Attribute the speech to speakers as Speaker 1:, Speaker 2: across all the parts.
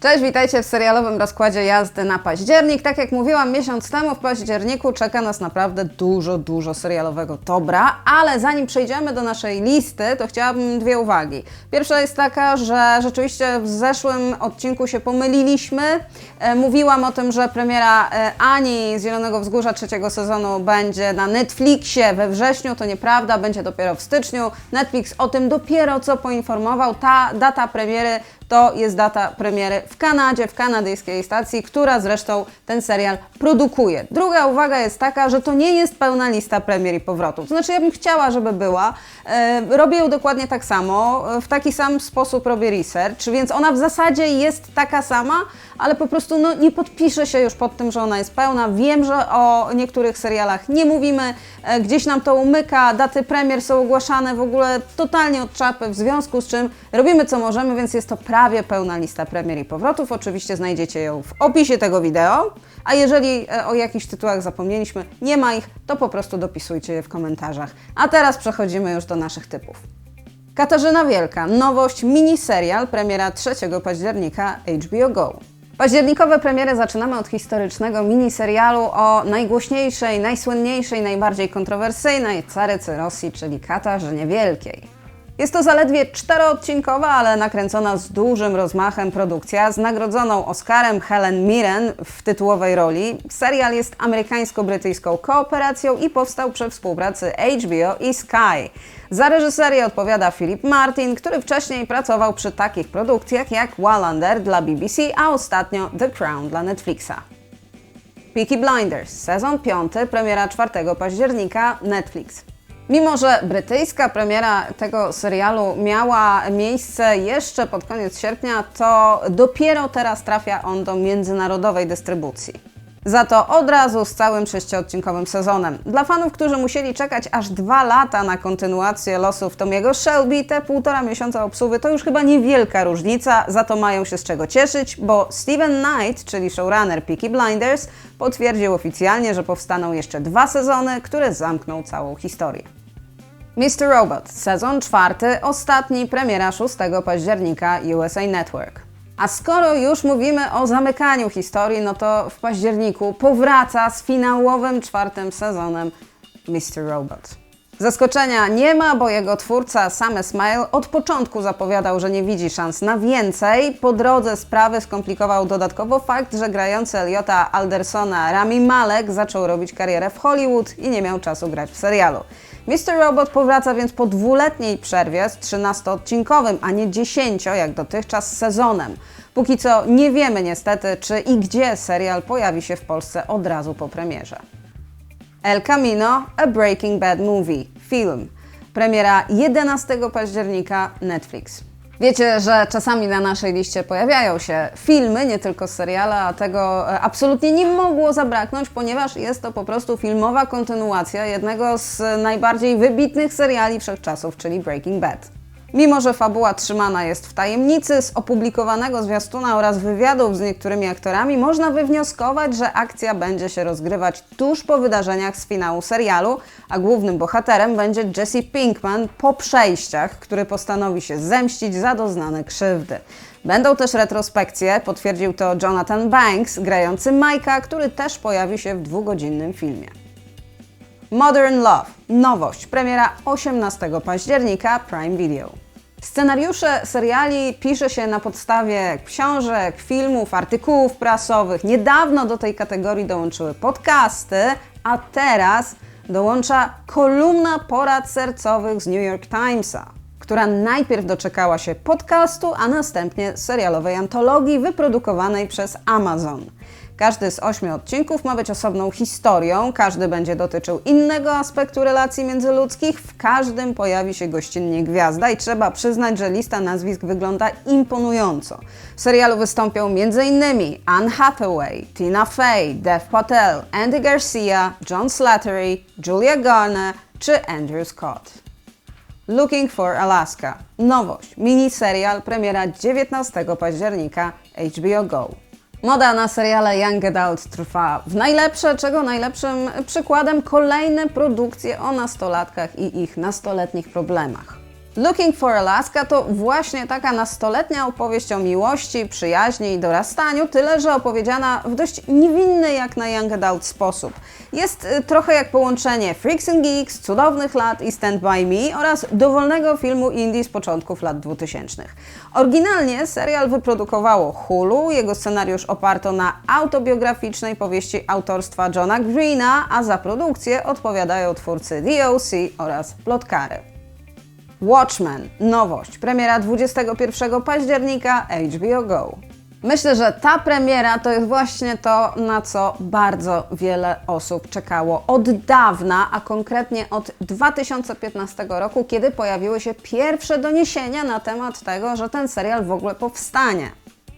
Speaker 1: Cześć, witajcie w serialowym rozkładzie jazdy na październik. Tak jak mówiłam miesiąc temu, w październiku czeka nas naprawdę dużo, dużo serialowego dobra, ale zanim przejdziemy do naszej listy, to chciałabym dwie uwagi. Pierwsza jest taka, że rzeczywiście w zeszłym odcinku się pomyliliśmy. E, mówiłam o tym, że premiera e, Ani z Zielonego Wzgórza trzeciego sezonu będzie na Netflixie we wrześniu, to nieprawda, będzie dopiero w styczniu. Netflix o tym dopiero co poinformował. Ta data premiery to jest data premiery w Kanadzie, w kanadyjskiej stacji, która zresztą ten serial produkuje. Druga uwaga jest taka, że to nie jest pełna lista premier i powrotów. Znaczy, ja bym chciała, żeby była. E, robię ją dokładnie tak samo, e, w taki sam sposób robię research, więc ona w zasadzie jest taka sama, ale po prostu no, nie podpiszę się już pod tym, że ona jest pełna. Wiem, że o niektórych serialach nie mówimy, e, gdzieś nam to umyka, daty premier są ogłaszane w ogóle totalnie od czapy, w związku z czym robimy co możemy, więc jest to prawie pełna lista premier i powrotów. Oczywiście znajdziecie ją w opisie tego wideo, a jeżeli e, o jakichś tytułach zapomnieliśmy, nie ma ich, to po prostu dopisujcie je w komentarzach. A teraz przechodzimy już do naszych typów. Katarzyna Wielka, nowość miniserial, premiera 3 października HBO Go. Październikowe premiery zaczynamy od historycznego miniserialu o najgłośniejszej, najsłynniejszej, najbardziej kontrowersyjnej carycy Rosji, czyli Katarzynie Wielkiej. Jest to zaledwie czteroodcinkowa, ale nakręcona z dużym rozmachem produkcja z nagrodzoną Oscarem Helen Mirren w tytułowej roli. Serial jest amerykańsko-brytyjską kooperacją i powstał przy współpracy HBO i Sky. Za reżyserię odpowiada Philip Martin, który wcześniej pracował przy takich produkcjach jak Wallander dla BBC, a ostatnio The Crown dla Netflixa. Peaky Blinders, sezon 5, premiera 4 października, Netflix. Mimo, że brytyjska premiera tego serialu miała miejsce jeszcze pod koniec sierpnia, to dopiero teraz trafia on do międzynarodowej dystrybucji. Za to od razu z całym sześciodcinkowym sezonem. Dla fanów, którzy musieli czekać aż dwa lata na kontynuację losów Tomiego Shelby, te półtora miesiąca obsuwy to już chyba niewielka różnica, za to mają się z czego cieszyć, bo Steven Knight, czyli showrunner Peaky Blinders, potwierdził oficjalnie, że powstaną jeszcze dwa sezony, które zamkną całą historię. Mr. Robot, sezon czwarty, ostatni, premiera 6 października USA Network. A skoro już mówimy o zamykaniu historii, no to w październiku powraca z finałowym czwartym sezonem Mr. Robot. Zaskoczenia nie ma, bo jego twórca Sam Smile od początku zapowiadał, że nie widzi szans na więcej. Po drodze sprawy skomplikował dodatkowo fakt, że grający Eliota Aldersona Rami Malek zaczął robić karierę w Hollywood i nie miał czasu grać w serialu. Mr. Robot powraca więc po dwuletniej przerwie z 13-odcinkowym, a nie 10 jak dotychczas sezonem. Póki co nie wiemy niestety, czy i gdzie serial pojawi się w Polsce od razu po premierze. El Camino, A Breaking Bad Movie, film. Premiera 11 października Netflix. Wiecie, że czasami na naszej liście pojawiają się filmy, nie tylko seriale, a tego e, absolutnie nie mogło zabraknąć, ponieważ jest to po prostu filmowa kontynuacja jednego z najbardziej wybitnych seriali wszechczasów, czyli Breaking Bad. Mimo, że fabuła trzymana jest w tajemnicy, z opublikowanego zwiastuna oraz wywiadów z niektórymi aktorami można wywnioskować, że akcja będzie się rozgrywać tuż po wydarzeniach z finału serialu, a głównym bohaterem będzie Jesse Pinkman po przejściach, który postanowi się zemścić za doznane krzywdy. Będą też retrospekcje, potwierdził to Jonathan Banks, grający Majka, który też pojawi się w dwugodzinnym filmie. Modern Love. Nowość. Premiera 18 października Prime Video. Scenariusze seriali pisze się na podstawie książek, filmów, artykułów prasowych. Niedawno do tej kategorii dołączyły podcasty, a teraz dołącza kolumna porad sercowych z New York Timesa, która najpierw doczekała się podcastu, a następnie serialowej antologii wyprodukowanej przez Amazon. Każdy z ośmiu odcinków ma być osobną historią, każdy będzie dotyczył innego aspektu relacji międzyludzkich, w każdym pojawi się gościnnie gwiazda i trzeba przyznać, że lista nazwisk wygląda imponująco. W serialu wystąpią m.in. Anne Hathaway, Tina Fey, Dev Patel, Andy Garcia, John Slattery, Julia Garner czy Andrew Scott. Looking for Alaska. Nowość. Miniserial, premiera 19 października HBO Go. Moda na seriale Young Adult trwa w najlepsze, czego najlepszym przykładem kolejne produkcje o nastolatkach i ich nastoletnich problemach. Looking for Alaska to właśnie taka nastoletnia opowieść o miłości, przyjaźni i dorastaniu, tyle że opowiedziana w dość niewinny jak na young adult sposób. Jest y, trochę jak połączenie Freaks and Geeks, Cudownych lat i Stand By Me oraz dowolnego filmu indie z początków lat 2000. Oryginalnie serial wyprodukowało Hulu, jego scenariusz oparto na autobiograficznej powieści autorstwa Johna Greena, a za produkcję odpowiadają twórcy DOC oraz Plotkary. Watchmen, nowość, premiera 21 października HBO Go. Myślę, że ta premiera to jest właśnie to, na co bardzo wiele osób czekało od dawna, a konkretnie od 2015 roku, kiedy pojawiły się pierwsze doniesienia na temat tego, że ten serial w ogóle powstanie.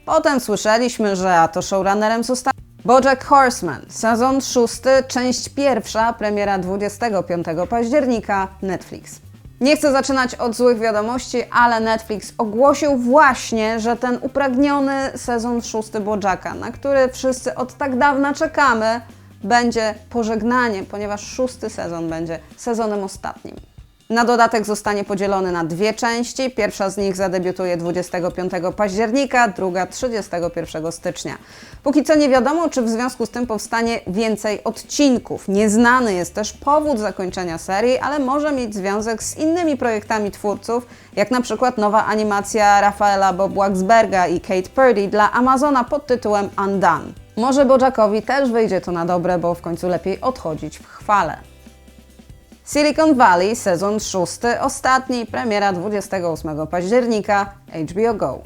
Speaker 1: Potem słyszeliśmy, że a to showrunnerem został BoJack Horseman, sezon szósty, część pierwsza, premiera 25 października, Netflix. Nie chcę zaczynać od złych wiadomości, ale Netflix ogłosił właśnie, że ten upragniony sezon szósty Bojacka, na który wszyscy od tak dawna czekamy, będzie pożegnaniem, ponieważ szósty sezon będzie sezonem ostatnim. Na dodatek zostanie podzielony na dwie części. Pierwsza z nich zadebiutuje 25 października, druga 31 stycznia. Póki co nie wiadomo, czy w związku z tym powstanie więcej odcinków. Nieznany jest też powód zakończenia serii, ale może mieć związek z innymi projektami twórców, jak na przykład nowa animacja Rafaela Bob i Kate Purdy dla Amazona pod tytułem Undone. Może Bojackowi też wyjdzie to na dobre, bo w końcu lepiej odchodzić w chwale. Silicon Valley, sezon szósty, ostatni, premiera 28 października, HBO Go.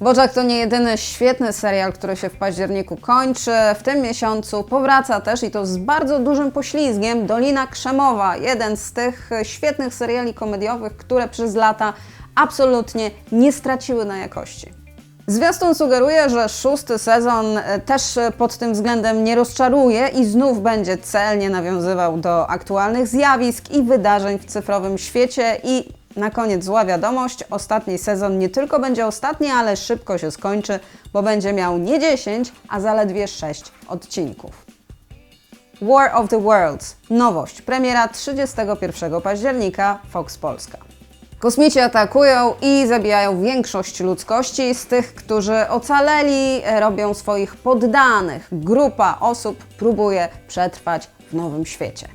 Speaker 1: Bojack to nie jedyny świetny serial, który się w październiku kończy. W tym miesiącu powraca też i to z bardzo dużym poślizgiem Dolina Krzemowa, jeden z tych świetnych seriali komediowych, które przez lata absolutnie nie straciły na jakości. Zwiastun sugeruje, że szósty sezon e, też e, pod tym względem nie rozczaruje i znów będzie celnie nawiązywał do aktualnych zjawisk i wydarzeń w cyfrowym świecie i na koniec zła wiadomość, ostatni sezon nie tylko będzie ostatni, ale szybko się skończy, bo będzie miał nie 10, a zaledwie 6 odcinków. War of the Worlds. Nowość. Premiera 31 października Fox Polska. Kosmici atakują i zabijają większość ludzkości. Z tych, którzy ocaleli, robią swoich poddanych. Grupa osób próbuje przetrwać w nowym świecie.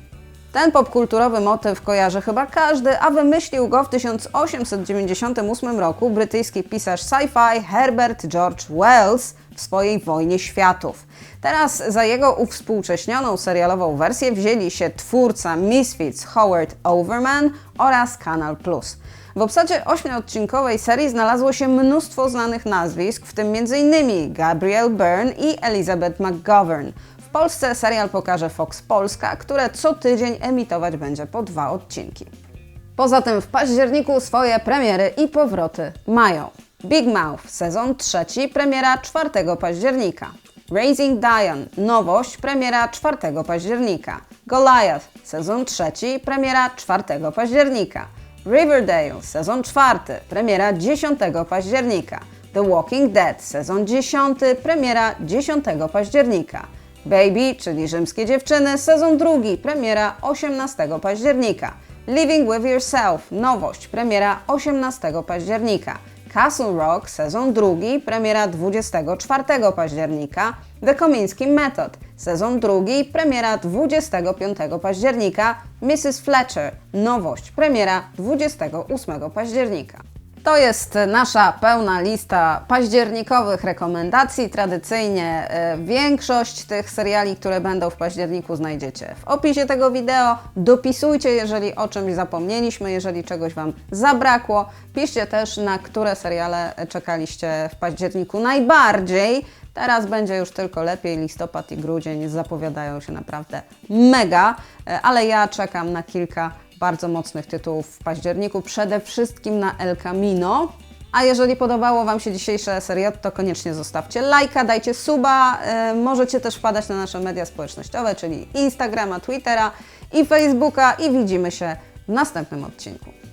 Speaker 1: Ten popkulturowy motyw kojarzy chyba każdy, a wymyślił go w 1898 roku brytyjski pisarz sci-fi Herbert George Wells w swojej Wojnie Światów. Teraz za jego uwspółcześnioną serialową wersję wzięli się twórca Misfits Howard Overman oraz Kanal Plus. W obsadzie ośmiodcinkowej serii znalazło się mnóstwo znanych nazwisk, w tym m.in. Gabrielle Byrne i Elizabeth McGovern. W Polsce serial pokaże Fox Polska, które co tydzień emitować będzie po dwa odcinki. Poza tym w październiku swoje premiery i powroty mają Big Mouth, sezon trzeci, premiera 4 października. Raising Diane, nowość, premiera 4 października. Goliath, sezon trzeci, premiera 4 października. Riverdale, sezon czwarty, premiera 10 października. The Walking Dead, sezon 10, premiera 10 października. Baby, czyli Rzymskie Dziewczyny, sezon drugi, premiera 18 października. Living with Yourself, nowość, premiera 18 października. Castle Rock, sezon drugi, premiera 24 października. The Komiński Method, sezon drugi, premiera 25 października. Mrs. Fletcher, nowość, premiera 28 października. To jest nasza pełna lista październikowych rekomendacji. Tradycyjnie e, większość tych seriali, które będą w październiku, znajdziecie w opisie tego wideo. Dopisujcie, jeżeli o czymś zapomnieliśmy, jeżeli czegoś Wam zabrakło. Piszcie też, na które seriale czekaliście w październiku najbardziej. Teraz będzie już tylko lepiej. Listopad i grudzień zapowiadają się naprawdę mega, e, ale ja czekam na kilka bardzo mocnych tytułów w październiku, przede wszystkim na El Camino. A jeżeli podobało Wam się dzisiejsze serie, to koniecznie zostawcie lajka, dajcie suba. Yy, możecie też wpadać na nasze media społecznościowe, czyli Instagrama, Twittera i Facebooka i widzimy się w następnym odcinku.